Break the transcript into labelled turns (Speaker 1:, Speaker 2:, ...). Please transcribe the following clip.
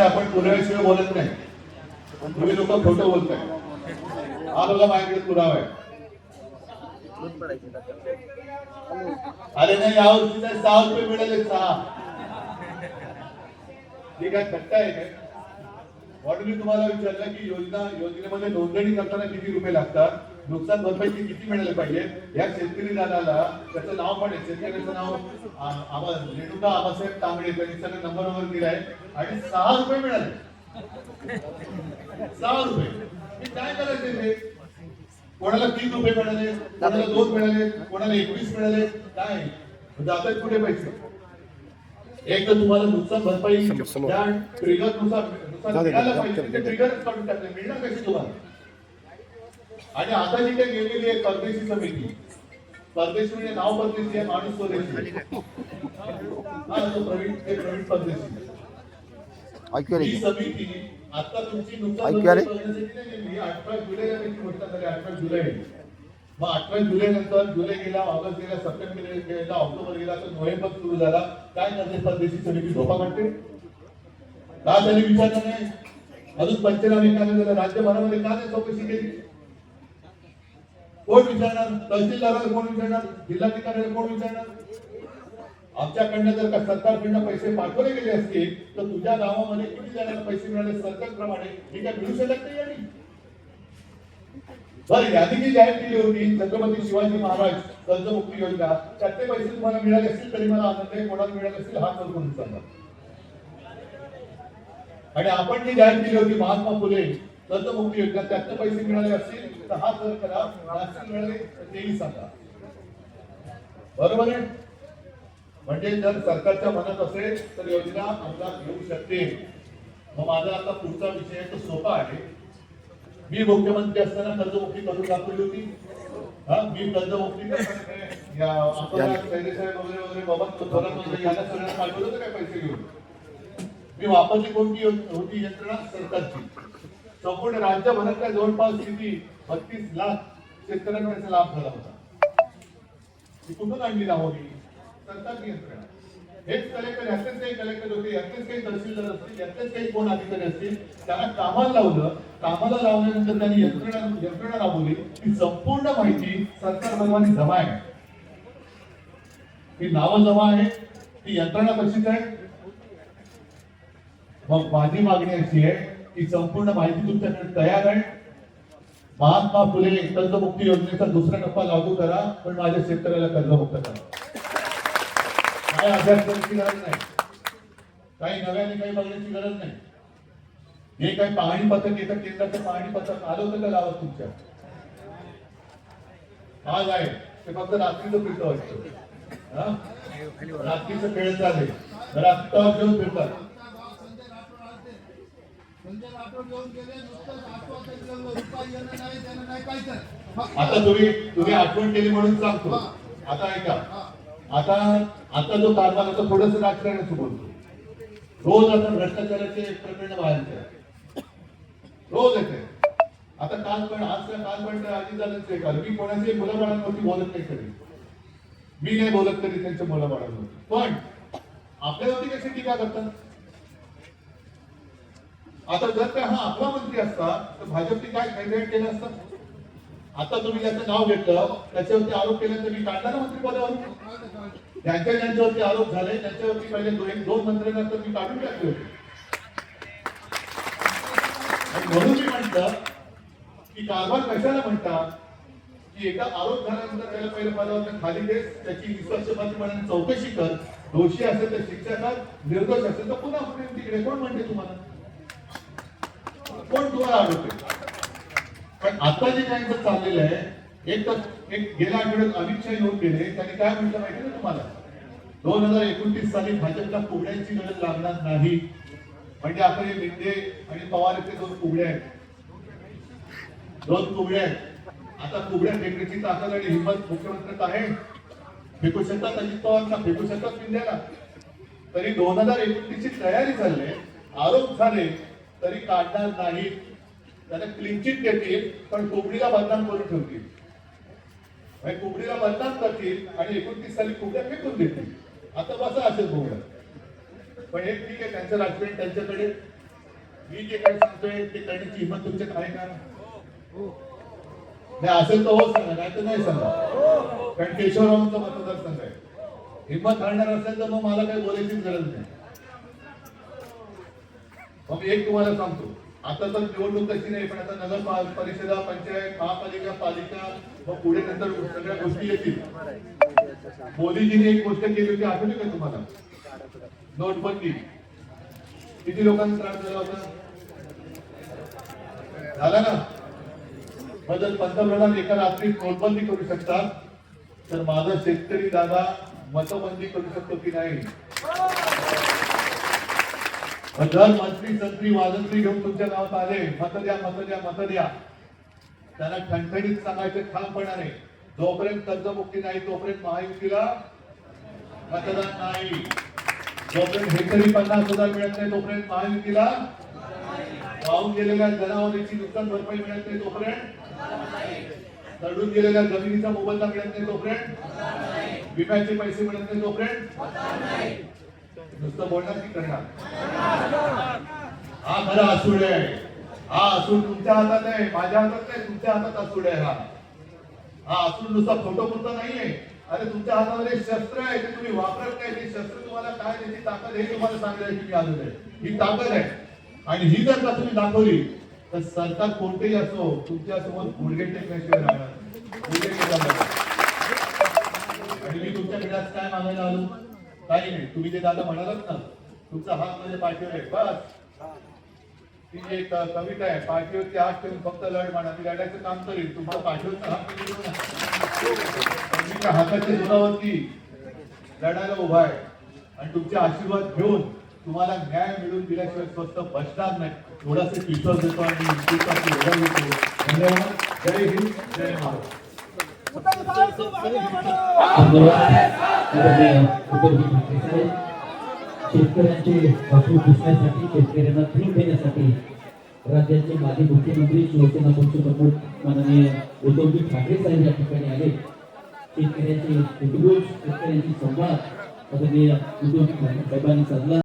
Speaker 1: आपण पुराव्याशिवाय बोलत नाही. तुम्ही लोक खोटं बोलताय. हा बघा माझ्याकडे पुरावा आहे. अरे नाही यावर्षी तर सहा रुपये मिळाले सहा. ठीक आहे थट्टा आहे काय? म्हणून मी तुम्हाला विचारलं की योजना योजनेमध्ये नोंदणी करताना किती रुपये लागतात? नुकसान भरपाईचे किती मिळाले पाहिजे? या शेतकरी दादाला त्याचं नाव पण आहे. शेतकऱ्याचं नाव रेणुका आबासाहेब तांबडे त्यांनी सगळं नंबर वगैरे दिलाय. आणि सहा रुपये मिळाले. सहा रुपये. मी काय करायचे ते कोणाला तीन रुपये मिळाले कोणाला दोन मिळाले कोणाला एकवीस मिळाले? काय? जातात कुठे पैसे? एक तर तुम्हाला नुकसान भरपाई ट्रिगरनुसार नुसार मिळायला पाहिजे. ते ट्रिगरच काढून टाकले. मिळणार कशी तुम्हाला? आणि आता जी काही गेलेली आहे परदेशी समिती. परदेशी म्हणजे नाव परदेशी आहे माणूस स्वदेशी तो प्रवीण ते प्रवीण परदेशी ही समिती आता तुमची नुकसान. अठरा घोषणा झाली अठरा जुलै मग अठरा जुलै नंतर जुलै गेला ऑगस्ट गेला सप्टेंबर गेला ऑक्टोबर गेला तर नोव्हेंबर सुरू झाला. काय करते परदेशी समिती? झोपा काढते? का त्यांनी विचारलं नाही? अजून पंचनामे का राज्यभरामध्ये का नाही चौकशी केली? कोण विचारणार? तहसीलदाराला कोण विचारणार? जिल्हाधिकाऱ्याला कोण विचारणार? आमच्याकडनं जर का सरकारकडनं पैसे पाठवले गेले असतील तर तुझ्या गावामध्ये किती जणांना पैसे मिळाले? सरकारप्रमाणे हे काय मिळू शकत नाही यादी बरं यादी जी जाहीर केली होती छत्रपती शिवाजी महाराज कर्जमुक्ती योजना त्यातले पैसे तुम्हाला मिळाले असतील तरी मला आनंद आहे. कोणाला मिळाले असतील हा करून सांगा. आणि आपण जी जाहीर केली होती महात्मा फुले कर्जमुक्ती योजना त्यातले पैसे मिळाले असतील हात वर करा नसतील मिळाले तर तेही सांगा. बरोबर आहे? म्हणजे जर सरकारच्या मनात असेल तर योजना अंमलात येऊ शकते. मग माझा आता पुढचा विषय तो सोपा आहे. मी मुख्यमंत्री असताना कर्जमुक्ती करून दाखवली होती. हा मी कर्जमुक्ती पैसे घेऊन? मी वापरली कोणती होती यंत्रणा? सरकारची. संपूर्ण राज्यभरातल्या जवळपास किती बत्तीस लाख शेतकऱ्यांना त्याचा लाभ झाला होता. ती कुठून आणली लावली मी सरकारची यंत्रणा हेच कलेक्टर यातलेच काही कलेक्टर होते यातलेच काही तहसीलदार असतील यातलेच काही कोण अधिकारी असतील त्यांना कामाला लावलं. कामाला लावल्यानंतर त्यांनी यंत्रणा यंत्रणा राबवली. ती संपूर्ण माहिती सरकार बनवानी जमा आहे. ती नावं जमा आहे ती यंत्रणा कशीच आहे? मग माझी मागणी अशी आहे की संपूर्ण माहिती तुमच्याकडे तयार आहे. महात्मा फुले कर्जमुक्ती योजनेचा दुसरा टप्पा लागू करा पण माझ्या शेतकऱ्याला कर्जमुक्त करा. काय अभ्यास करायची गरज नाही. काही नव्याने काही बघण्याची गरज नाही. हे काही पाहणी पथक येतं केंद्राचं पाहणी पथक आलं होतं का गावात तुमच्या? आज आहे. ते फक्त रात्रीचं फिरतं वाटतं रात्रीचं खेळ चालेल रात्र घेऊन फिरतात
Speaker 2: संजय राठोड येऊन गेले नुसतं आश्वासन दिलं रुपये येणं नाही देणं नाही काय तर
Speaker 1: आता तुम्ही तुम्ही आठवण केली म्हणून सांगतो. आता ऐका. आता आता जो कारभार होता थोडस राजकारणाचं बोलतो रोज आता भ्रष्टाचाराचे प्रकरण बाहेर. रोज येते. आता काल पण आज का काल पण आधी झालंच आहे काल मी कोणाची मुलाबाळांवरती बोलत नाही कधी. मी नाही बोलत कधी त्यांच्या मुलाबाळांवरती. पण आपल्यावरती कशी टीका करतात? आता जर का हा आपला मंत्री असता तर भाजपने काय कॅन्डिडेट केलं असतं? आता तुम्ही त्याचं नाव घेतलं त्याच्यावरती आरोप केला तर मी काढला ना मंत्री पदावर ज्यांच्या ज्यांच्यावरती आरोप झाले त्यांच्यावरती पहिले दोन दोन मंत्र्यांना तर मी काढून टाकले होते. म्हणून मी म्हटलं की कारभार कशाला म्हणतात? की एकदा आरोप झाल्यानंतर त्याला पहिल्या पदावर खाली दे त्याची निष्पक्षपातीपणाने चौकशी कर. दोषी असेल तर शिक्षा कर निर्दोष असेल तर पुन्हा तिकडे कोण म्हणते तुम्हाला? कोण तुम्हाला आढळते पण आता जे काय चाललेलं आहे एक तर एक गेल्या आठवड्यात अमित शहा येऊन गेले त्यांनी काय म्हटलं माहिती ना तुम्हाला? दोन हजार एकोणतीस साली भाजपला कुबड्यांची गरज लागणार नाही. म्हणजे आता हे लिंडे आणि पवार इथे दोन कुबड्या आहेत. दोन कुबड्या आहेत. आता कुबड्या फेकण्याची ताकद आणि हिंमत मुख्यमंत्र्यात आहे. फेकू शकतात अजित पवारांना फेकू शकतात पिंड्याला तरी दोन हजार एकोणतीस ची तयारी झाली आरोप झाले तरी काढणार नाहीत. त्याला क्लिंचित देतील पण कोबडीला बदनाम करून ठेवतील. म्हणजे कुबडीला बदनाम करतील आणि एकोणतीस साली कुबड्या फेकून देतील. आता बसा असेल कोबड्या पण हे ठीक आहे त्यांचं राजकारण त्यांच्याकडे मी जे काही सांगतोय ते करण्याची हिंमत तुमच्या काय का? नाही असेल तर हो सांगा नाही तर नाही सांगा. कारण केशवरावांचा मतदारसंघ आहे. हिंमत घालणार असेल तर मग मला काही बोलायचीच गरज नाही. मग मी एक तुम्हाला सांगतो. आता तर निवडणूक कशी नाही पण आता नगर परिषदा पंचायत महापालिका पालिका मग पुढे नंतर सगळ्या गोष्टी येतील. मोदीजीने एक गोष्ट केली होती आठवली का तुम्हाला? नोटबंदी. किती लोकांना त्रास झाला होता? झाला ना? बदल पंतप्रधान एका रात्री नोटबंदी करू शकतात तर माझा शेतकरी दादा मतबंदी करू शकतो की नाही? हजार मंत्री संत्री वाजंत्री घेऊन तुमच्या गावात आले. मत द्या मत द्या मत द्या. त्यांना ठणठणीत सांगायचे ठामपणाने जोपर्यंत कर्जमुक्ती नाही तोपर्यंत महायुतीला मतदान नाही. जोपर्यंत हेक्टरी पन्नास हजार मिळत नाही तोपर्यंत महायुतीला वाहून गेलेल्या जनावरांची नुकसान भरपाई मिळत नाही तोपर्यंत. तडून गेलेल्या जमिनीचा मोबदला मिळत नाही तोपर्यंत. विम्याचे पैसे मिळत नाही तोपर्यंत. नुसतं बोलणार की करणार. हा खरा असूड आहे. हा असूड तुमच्या हातात आहे. माझ्या हातात नाही तुमच्या हातात असूड आहे हा. हा असूड नुसता फोटो पुरता नाहीये. अरे तुमच्या हातामध्ये शस्त्र आहे ते तुम्ही वापरत नाही. ते शस्त्र तुम्हाला काय त्याची ताकद हे तुम्हाला सांगायला की आलेलं आहे. ही ताकद आहे. आणि ही जर का तुम्ही दाखवली तर सरकार कोणतेही असो तुमच्यासमोर गुडघे टेकण्याशिवाय राहणार नाही. गुडघे टेकणार आणि मी तुमच्याकडे आज काय मागायला आलो? काही नाही तुम्ही जे दादा म्हणालात ना तुमचा हात माझ्या पाठीवर आहे बस. ती जी एक कविता आहे पाठीवरती हात ठेवून फक्त लढ म्हणा मी लढायचं काम करीन तुमचा पाठीवरचा हात मी हाताच्या जोरावरती लढायला उभा आहे. आणि तुमचे आशीर्वाद घेऊन तुम्हाला न्याय मिळून दिल्याशिवाय स्वस्त बसणार नाही. थोडासा विश्वास देतो आणि धन्यवाद. जय हिंद जय
Speaker 3: शेतकऱ्यांचे असूल दिसण्यासाठी शेतकऱ्यांना धूल देण्यासाठी राज्याचे माजी मुख्यमंत्री शिवसेना पक्षप्रमुख माननीय उद्धवजी ठाकरे साहेब या ठिकाणी आले. शेतकऱ्यांचे शेतकऱ्यांची संवाद माननीय उद्धवजी ठाकरे साहेबांनी साधला.